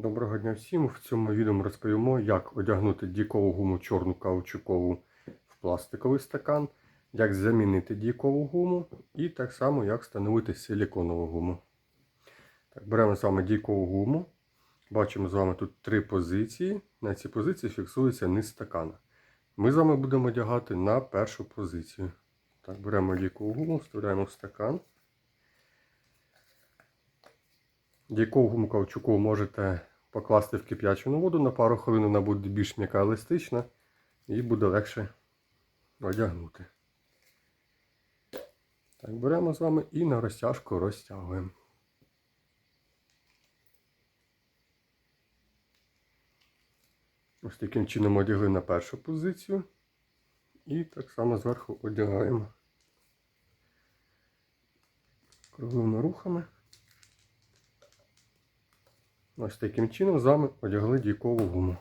Доброго дня всім! В цьому відео ми розповімо, як одягнути дійкову гуму чорну каучукову в пластиковий стакан, як замінити дійкову гуму і так само як встановити силіконову гуму. Так, беремо з вами дійкову гуму. Бачимо з вами тут три позиції. На цій позиції фіксується низ стакана. Ми з вами будемо одягати на першу позицію. Так, беремо дійкову гуму, вставляємо в стакан. Дійкову гуму можете покласти в кип'ячену воду на пару хвилин, вона буде більш м'яка еластична і буде легше одягнути. Так, беремо з вами і на розтяжку розтягуємо. Ось таким чином одягли на першу позицію. І так само зверху одягаємо круговими рухами. Ось таким чином з вами одягли дійкову гуму.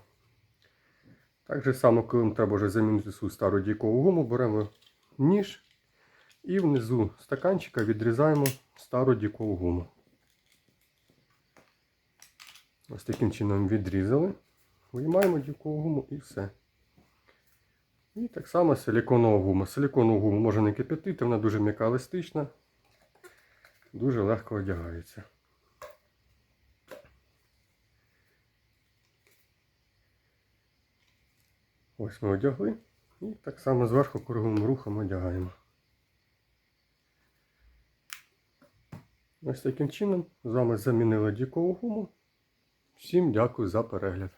Так же само, коли треба вже замінити свою стару дійкову гуму, беремо ніж і внизу стаканчика відрізаємо стару дійкову гуму. Ось таким чином відрізали. Виймаємо дійкову гуму і все. І так само силіконова гума. Силіконову гуму можна не кип'ятити, вона дуже м'яка еластична, дуже легко одягається. Ось ми одягли. І так само зверху круговим рухом одягаємо. Ось таким чином з вами замінили дікову гуму. Всім дякую за перегляд.